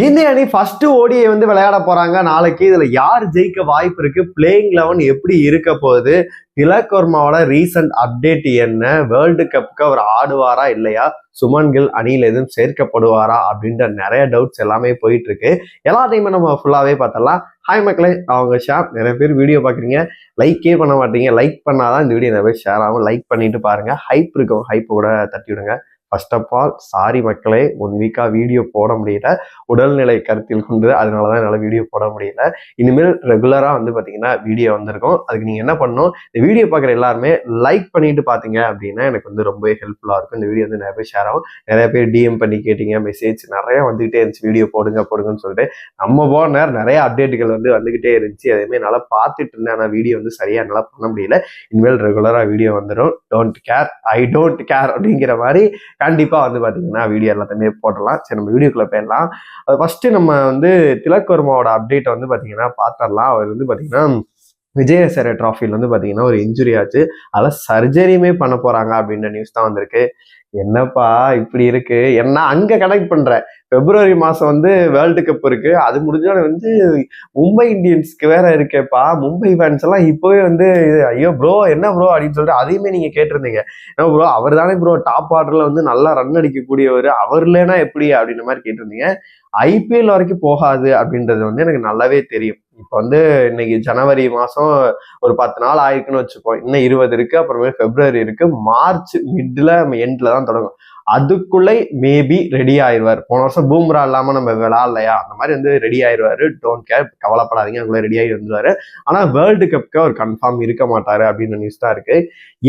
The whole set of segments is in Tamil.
இந்திய அணி ஃபர்ஸ்ட் ஓடியை வந்து விளையாட போறாங்க. நாளைக்கு இதுல யார் ஜெயிக்க வாய்ப்பு இருக்கு? பிளேயிங் லெவன் எப்படி இருக்க போகுது? திலக் வர்மாவோட ரீசன்ட் அப்டேட் என்ன? வேர்ல்டு கப்புக்கு அவர் ஆடுவாரா இல்லையா? சுமன் கில் அணியில் எதுவும் சேர்க்கப்படுவாரா? அப்படின்ற நிறைய டவுட்ஸ் எல்லாமே போயிட்டு இருக்கு எல்லாத்தையுமே நம்ம ஃபுல்லாவே பார்த்தலாம் ஹாய் மக்களே அவங்க ஷா நிறைய பேர் வீடியோ பார்க்குறீங்க. லைக்கே பண்ண மாட்டீங்க. லைக் பண்ணாதான் இந்த வீடியோ நிறைய பேர் ஷேர் ஆகும். லைக் பண்ணிட்டு பாருங்க. ஹைப் இருக்கும் ஹைப்பை கூட தட்டி விடுங்க ஃபர்ஸ்ட் ஆஃப் ஆல் சாரி மக்களே ஒன் வீக்காக வீடியோ போட முடியல. உடல்நிலை கருத்தில் கொண்டு அதனால தான் என்னால் வீடியோ போட முடியல. இனிமேல் ரெகுலராக வந்து பார்த்தீங்கன்னா வீடியோ வந்திருக்கும். அதுக்கு நீங்கள் என்ன பண்ணணும்? இந்த வீடியோ பார்க்குற எல்லாருமே லைக் பண்ணிட்டு பார்த்தீங்க அப்படின்னா எனக்கு வந்து ரொம்பவே ஹெல்ப்ஃபுல்லாக இருக்கும். இந்த வீடியோ வந்து நிறைய பேர் ஷேர் ஆகும். நிறைய பேர் டிஎம் பண்ணி கேட்டீங்க மெசேஜ் நிறைய வந்துகிட்டே இருந்துச்சு. வீடியோ போடுங்க போடுங்கன்னு சொல்லிட்டு நம்ம போன நேரம் நிறைய அப்டேட்டுகள் வந்து வந்துகிட்டே இருந்துச்சு. அதேமாதிரி என்னால் பார்த்துட்டு இருந்தேன். ஆனால் வீடியோ வந்து சரியாக என்னால் பண்ண முடியல. இனிமேல் ரெகுலராக வீடியோ வந்துடும் don't care I don't care அப்படிங்கிற மாதிரி கண்டிப்பாக வந்து பார்த்தீங்கன்னா வீடியோ எல்லாத்தையுமே போடலாம் சரி நம்ம வீடியோக்குள்ளே போயிடலாம். அது ஃபஸ்ட்டு நம்ம வந்து திலக் வர்மாவோட அப்டேட்டை வந்து பார்த்தீங்கன்னா பார்த்துடலாம். அவர் வந்து பார்த்தீங்கன்னா விஜயசேர ட்ராஃபியில் வந்து பார்த்தீங்கன்னா ஒரு இன்ஜுரி ஆச்சு. அதில் சர்ஜரியுமே பண்ண போகிறாங்க அப்படின்ற நியூஸ் தான் வந்திருக்கு. என்னப்பா இப்படி இருக்கு? என்ன அங்கே கனெக்ட் பண்ணுறேன் பிப்ரவரி மாதம் வந்து வேர்ல்டு கப் இருக்கு. அது முடிஞ்சோட வந்து மும்பை இந்தியன்ஸ்க்கு வேற இருக்கேப்பா. மும்பை ஃபேன்ஸ் எல்லாம் இப்போவே வந்து ஐயோ ப்ரோ என்ன ப்ரோ அப்படின்னு சொல்லிட்டு அதையுமே நீங்க கேட்டிருந்தீங்க. ஏன்னா ப்ரோ அவர் தானே ப்ரோ டாப் ஆர்டர்ல வந்து நல்லா ரன் அடிக்கக்கூடியவர். அவர் இல்லைன்னா எப்படி? அப்படின்ற மாதிரி கேட்டிருந்தீங்க. ஐபிஎல் வரைக்கும் போகாது அப்படின்றது வந்து எனக்கு நல்லாவே தெரியும். இப்போ வந்து இன்னைக்கு ஜனவரி மாதம் ஒரு பத்து நாள் ஆயிருக்குன்னு வச்சுக்கோம் இன்னும் இருபது இருக்கு அப்புறமே பிப்ரவரி இருக்கு மார்ச் மிட்ல எண்ட்ல தான் தொடங்கும். அதுக்குள்ளே மேபி ரெடி ஆயிடுவார் போன வருஷம் பூம்ரா இல்லாம நம்ம விளாட்லையா அந்த மாதிரி வந்து ரெடி ஆயிடுவார் டோன்ட் கேர் கவலைப்படாதீங்க. அதுக்குள்ளே ரெடி ஆகி வந்துருவாரு ஆனால் வேர்ல்டு கப்க்கு அவர் கன்ஃபார்ம் இருக்க மாட்டாரு அப்படின்னு நியூஸ் தான் இருக்கு.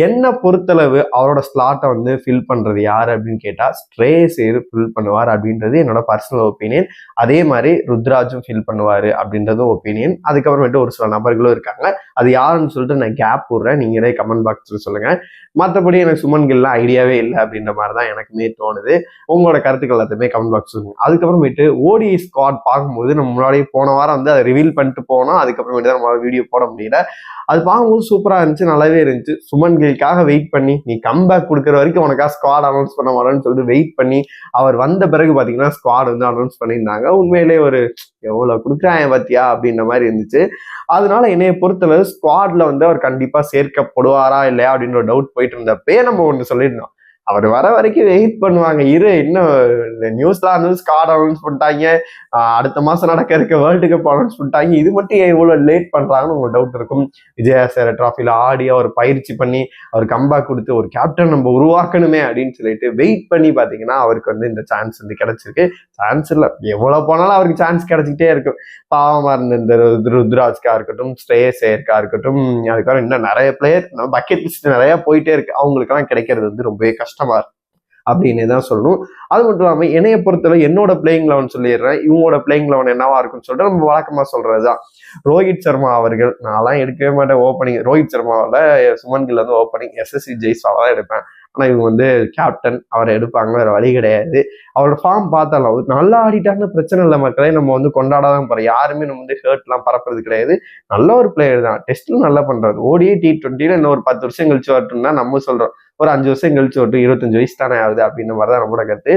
என்ன பொறுத்தளவு அவரோட ஸ்லாட்டை வந்து ஃபில் பண்றது யார் அப்படின்னு கேட்டால் ஸ்ட்ரே சேரு ஃபில் பண்ணுவார் அப்படின்றது என்னோட பர்சனல் ஒப்பீனியன் அதே மாதிரி ருத்ராஜும் ஃபில் பண்ணுவார் அப்படின்றதும் ஒப்பீனியன் அதுக்கப்புறமேட்டு ஒரு சில நபர்களும் இருக்காங்க. அது யாருன்னு சொல்லிட்டு நான் கேப் விடுறேன் நீங்களே கமெண்ட் பாக்ஸில் சொல்லுங்கள் மற்றபடி எனக்கு சுமன் கில்லாம் ஐடியாவே இல்லை அப்படின்ற மாதிரி தான் எனக்கு எனக்குமே தோணுது. உங்களோட கருத்துக்கள் எல்லாத்தையுமே கமெண்ட் பாக்ஸ் சொல்லுங்க. அதுக்கப்புறமேட்டு ஓடி ஸ்குவாட் பார்க்கும்போது நம்ம முன்னாடியே போன வாரம் வந்து அதை ரிவீல் பண்ணிட்டு போனோம். அதுக்கப்புறமேட்டு தான் நம்மளால வீடியோ போட முடியல. அது பார்க்கும்போது சூப்பராக இருந்துச்சு நல்லாவே இருந்துச்சு. சுமன் கில்காக வெயிட் பண்ணி நீ கம்பேக் கொடுக்குற வரைக்கும் உனக்காக ஸ்குவாட் அனௌன்ஸ் பண்ண வரேன்னு சொல்லிட்டு வெயிட் பண்ணி அவர் வந்த பிறகு பார்த்தீங்கன்னா ஸ்குவாட் வந்து அனௌன்ஸ் பண்ணியிருந்தாங்க. உண்மையிலே ஒரு எவ்வளோ கொடுக்குறாங்க பாத்தியா? அப்படின்ற மாதிரி இருந்துச்சு. அதனால என்னைய பொறுத்தளவு ஸ்குவாட்ல வந்து அவர் கண்டிப்பாக சேர்க்கப்படுவாரா இல்லையா அப்படின்ற ஒரு டவுட் போயிட்டு இருந்தப்பே நம்ம ஒன்று சொல்லியிருந்தோம். அவர் வர வரைக்கும் வெயிட் பண்ணுவாங்க. இரு இன்னும் இந்த நியூஸ்லாம் வந்து ஸ்காட் அனௌன்ஸ் பண்ணிட்டாங்க. அடுத்த மாதம் நடக்க இருக்க வேர்ல்டு கப் அனௌன்ஸ் பண்ணிட்டாங்க. இது மட்டும் ஏன் இவ்வளோ லேட் பண்ணுறாங்கன்னு உங்களுக்கு டவுட் இருக்கும். விஜயாசேர ட்ராஃபியில் ஆடி அவர் பயிற்சி பண்ணி அவர் கம்பேக் கொடுத்து ஒரு கேப்டன் நம்ம உருவாக்கணுமே அப்படின்னு சொல்லிட்டு வெயிட் பண்ணி பார்த்தீங்கன்னா அவருக்கு வந்து இந்த சான்ஸ் வந்து கிடைச்சிருக்கு. சான்ஸ் இல்லை. எவ்வளோ போனாலும் அவருக்கு சான்ஸ் கிடைச்சிக்கிட்டே இருக்கும். பாவமாக இருந்த இந்த ருத்- ருத்ராஜ்கா இருக்கட்டும் ஸ்ரேயசேர்க்கா இருக்கட்டும் அதுக்கப்புறம் இன்னும் நிறைய பிளேயர் பக்கெட் லிஸ்ட் நிறையா போயிட்டே இருக்கு. அவங்களுக்கெல்லாம் கிடைக்கிறது வந்து ரொம்பவே கஷ்டம். இருக்கு அப்படின்னு தான் சொல்லணும். அது மட்டும் இல்லாமல் என்னைய பொறுத்தவரை என்னோட பிளேயிங் லெவன் சொல்லிடுறேன். இவங்களோட பிளேயிங் லெவன் என்னவா இருக்குன்னு சொல்லிட்டு நம்ம வழக்கமாக சொல்றது தான் ரோஹித் சர்மா அவர்கள் நான்லாம் எடுக்கவே மாட்டேன் ஓப்பனிங் ரோஹித் சர்மாவோட சுமன் கில் வந்து ஓப்பனிங் எஸ்எஸ்சி ஜெய்ஸ்வாலா தான் எடுப்பேன். ஆனால் இவங்க வந்து கேப்டன் அவரை எடுப்பாங்க வேற வழி கிடையாது. அவரோட ஃபார்ம் பார்த்தாலும் நல்லா ஆடிட்டாருன்னு பிரச்சனை இல்லை மக்களே. நம்ம வந்து கொண்டாடாதான் போகிறோம் யாருமே நம்ம வந்து ஹர்ட்லாம் பரப்புறது கிடையாது. நல்ல ஒரு பிளேயர் தான். டெஸ்ட்ல நல்லா பண்ணுறாரு ஓடியே டி ட்வெண்ட்டியில் இன்னும் ஒரு பத்து வருஷம் கழிச்சு வரட்டும் தான் நம்ம சொல்கிறோம் ஒரு அஞ்சு வருஷம் கழிச்சு விட்டு இருபத்தஞ்சு வயசு தானே ஆகுது அப்படின்ற மாதிரி தான் நம்மளோட கருத்து.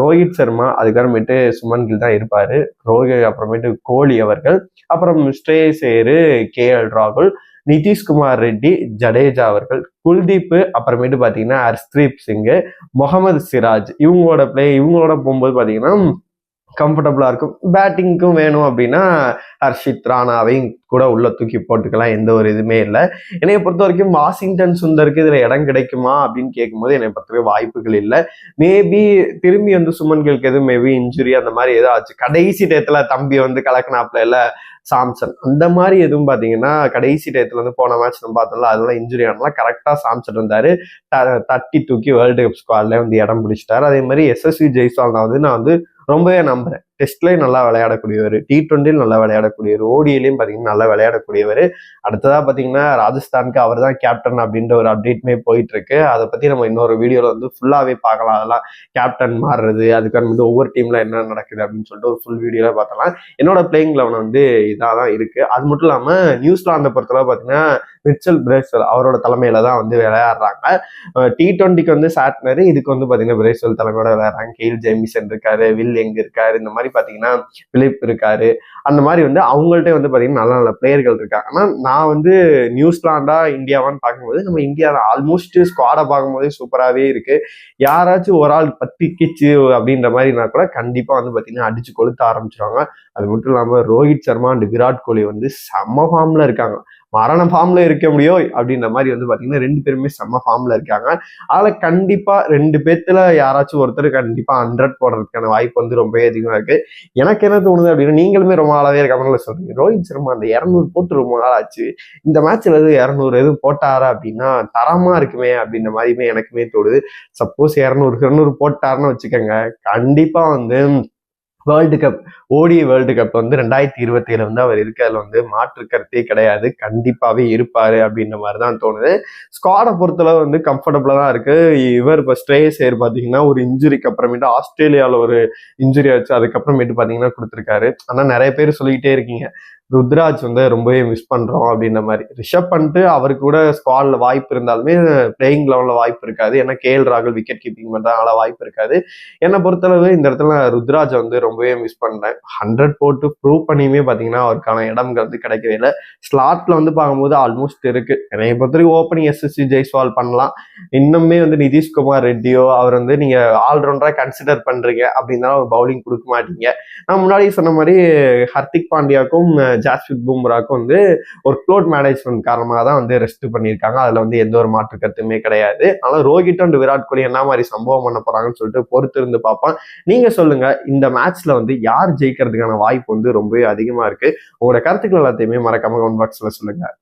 ரோஹித் சர்மா அதுக்கப்புறமேட்டு சுமன் கில் தான் இருப்பார். ரோஹித் அப்புறமேட்டு கோலி அவர்கள். அப்புறம் ஸ்ரே சேரு கே எல் ராகுல் நிதிஷ்குமார் ரெட்டி ஜடேஜா அவர்கள் குல்தீப் அப்புறமேட்டு பார்த்தீங்கன்னா ஹர்ஸ்தீப் சிங்கு முகமது சிராஜ் இவங்களோட பிளே இவங்களோட போகும்போது பார்த்தீங்கன்னா கம்ஃபர்டபுளாக இருக்கும். பேட்டிங்க்கும் வேணும் அப்படின்னா ஹர்ஷித் ராணாவையும் கூட உள்ள தூக்கி போட்டுக்கலாம். எந்த ஒரு இதுவுமே இல்லை. என்னைய பொறுத்த வரைக்கும் வாஷிங்டன் சுந்தருக்கு இதில் இடம் கிடைக்குமா அப்படின்னு கேட்கும்போது என்னை பொறுத்தவரை வாய்ப்புகள் இல்லை. மேபி திரும்பி வந்து சுமன் எதுவும் மேபி இன்ஜுரி அந்த மாதிரி ஏதோ ஆச்சு. கடைசி டயத்தில் தம்பி வந்து கலக்கினாப்ல இல்லை சாம்சன். அந்த மாதிரி எதுவும் பார்த்தீங்கன்னா கடைசி டயத்தில் வந்து போன மேட்ச் நம்ம பார்த்தோம்ல அதெல்லாம் இன்ஜுரி ஆனாலும் கரெக்டாக சாம்சன் இருந்தார் த- தட்டி தூக்கி வேர்ல்டு கப் ஸ்குவாட்லேயே வந்து இடம் பிடிச்சிட்டாரு. அதே மாதிரி எஸ்எஸ்வி ஜெய்ஸ்வால் வந்து நான் வந்து ரொம்பவே நம்புறேன். டெஸ்ட்லேயும் நல்லா விளையாடக்கூடியவர் டி டுவெண்ட்டிலும் நல்லா விளையாடக்கூடியவர் ஓடியிலையும் பார்த்தீங்கன்னா நல்லா விளையாடக்கூடியவர். அடுத்ததாக பார்த்தீங்கன்னா ராஜஸ்தானுக்கு அவர் தான் கேப்டன் அப்படின்ற ஒரு அப்டேட்மே போயிட்டு இருக்கு அதை பற்றி நம்ம இன்னொரு வீடியோவில் வந்து ஃபுல்லாகவே பார்க்கலாம். அதெல்லாம் கேப்டன் மாறுறது அதுக்கான வந்து ஒவ்வொரு டீம்ல என்ன நடக்குது அப்படின்னு சொல்லிட்டு ஒரு ஃபுல் வீடியோவில் பார்த்தலாம் என்னோட பிளேயிங் லெவன் வந்து இதாக தான் இருக்குது அது மட்டும் இல்லாமல் நியூசிலாந்தை பொறுத்தளவு பார்த்தீங்கன்னா மிச்சல் பிரேஸ்வெல் அவரோட தலைமையில தான் வந்து விளையாடுறாங்க. டி டுவெண்ட்டிக்கு வந்து சாட்னர் இதுக்கு வந்து பார்த்தீங்கன்னா பிரேஸ்வெல் தலைமையோட விளையாடுறாங்க. கெயில் ஜேமிசன் இருக்காரு வில் எங்க இருக்காரு. இந்த மாதிரி பார்த்தீங்கன்னா பிலிப் இருக்காரு. அந்த மாதிரி வந்து அவங்கள்ட்ட வந்து பார்த்தீங்கன்னா நல்ல நல்ல பிளேயர்கள் இருக்காங்க. ஆனால் நான் வந்து நியூசிலாண்டா இந்தியாவான்னு பார்க்கும்போது நம்ம இந்தியா ஆல்மோஸ்ட் ஸ்குவாடை பார்க்கும்போதே சூப்பராகவே இருக்கு. யாராச்சும் ஒரு ஆள் பத்தி கிச்சு அப்படின்ற மாதிரினா கூட கண்டிப்பாக வந்து பார்த்தீங்கன்னா அடிச்சு கொளுத்த ஆரம்பிச்சிருவாங்க. அது மட்டும் இல்லாமல் ரோஹித் சர்மா அண்ட் விராட் கோலி வந்து செம்ம ஃபார்மில் இருக்காங்க. மரண ஃபார்ம்ல இருக்க முடியும் அப்படின்ற மாதிரி வந்து பாத்தீங்கன்னா ரெண்டு பேருமே செம்ம ஃபார்ம்ல இருக்காங்க. அதுல கண்டிப்பா ரெண்டு பேர்த்துல யாராச்சும் ஒருத்தர் கண்டிப்பா ஹண்ட்ரட் போடுறதுக்கான வாய்ப்பு வந்து ரொம்பவே அதிகமா இருக்கு. எனக்கு என்ன தோணுது அப்படின்னா நீங்களுமே ரொம்ப நாளாவே கமெண்ட்ல சொல்றீங்க. ரோஹித் சர்மா அந்த இரநூறு போட்டு ரொம்ப நாள் ஆச்சு. இந்த மேட்ச்ல எதுவும் இரநூறு எதுவும் போட்டாரா அப்படின்னா தரமா இருக்குமே அப்படின்ற மாதிரியுமே எனக்குமே தோணுது. சப்போஸ் இரநூறு இரநூறு போட்டாருன்னு வச்சுக்கோங்க. கண்டிப்பா வந்து world cup ODI world cup வந்து ரெண்டாயிரத்தி இருபத்தி ஏழு வந்து அவர் இருக்கிறதுல வந்து மாற்று கருத்தே கிடையாது. கண்டிப்பாகவே இருப்பார் அப்படின்ற மாதிரி தான் தோணுது ஸ்குவாடை பொறுத்தளவு வந்து கம்ஃபர்டபுளாக தான் இருக்குது இவர் இப்போ ஸ்ட்ரேஸ் ஏர் பார்த்தீங்கன்னா ஒரு இன்ஜுரிக்கு அப்புறமேட்டு ஆஸ்திரேலியாவில் ஒரு இன்ஜுரி ஆச்சு அதுக்கப்புறமேட்டு பார்த்தீங்கன்னா கொடுத்துருக்காரு. ஆனால் நிறைய பேர் சொல்லிக்கிட்டே இருக்கீங்க. ருத்ராஜ் வந்து ரொம்பவே மிஸ் பண்றோம் அப்படின்ற மாதிரி. ரிஷப் பண்ணிட்டு அவருக்கு கூட ஸ்குவாட்ல வாய்ப்பு இருந்தாலுமே பிளேயிங் லெவலில் வாய்ப்பு இருக்காது. ஏன்னா கே எல் ராகுல் விக்கெட் கீப்பிங் பண்றதுனால வாய்ப்பு இருக்காது. என்னை பொறுத்தளவு இந்த இடத்துல ருத்ராஜ் வந்து ரொம்பவே மிஸ் பண்றேன். ஹண்ட்ரட் போட்டு ப்ரூவ் பண்ணியுமே பார்த்தீங்கன்னா அவருக்கான இடம்ங்கிறது வந்து கிடைக்கவே இல்லை. ஸ்லாட்ல வந்து பார்க்கும்போது ஆல்மோஸ்ட் இருக்கு. என்னை பொறுத்தவரைக்கும் ஓப்பனிங் எஸ்எஸ்சி ஜெய்ஸ்வால் பண்ணலாம். இன்னுமே வந்து நிதிஷ்குமார் ரெட்டியோ அவர் வந்து நீங்க ஆல்ரவுண்டரா கன்சிடர் பண்றீங்க அப்படின்னா பவுலிங் கொடுக்க மாட்டீங்க. நான் முன்னாடி சொன்ன மாதிரி ஹர்திக் பாண்டியாக்கும் ஜாஸ்பித் பும்ராக்கும் வந்து ஒரு க்ளோட் மேனேஜ்மெண்ட் காரணமாக தான் வந்து ரெஸ்ட் பண்ணியிருக்காங்க. அதில் வந்து எந்த ஒரு மாற்று கருத்துமே கிடையாது. ஆனால் ரோஹித் அண்ட் விராட் கோலி என்ன மாதிரி சம்பவம் பண்ண போகிறாங்கன்னு சொல்லிட்டு பொறுத்து இருந்து பார்ப்போம். நீங்கள் சொல்லுங்கள் இந்த மேட்ச்சில் வந்து யார் ஜெயிக்கிறதுக்கான வாய்ப்பு வந்து ரொம்பவே அதிகமாக இருக்குது உங்களோட கருத்துக்கள் எல்லாத்தையுமே மறக்காம கமெண்ட் பாக்ஸில் சொல்லுங்கள்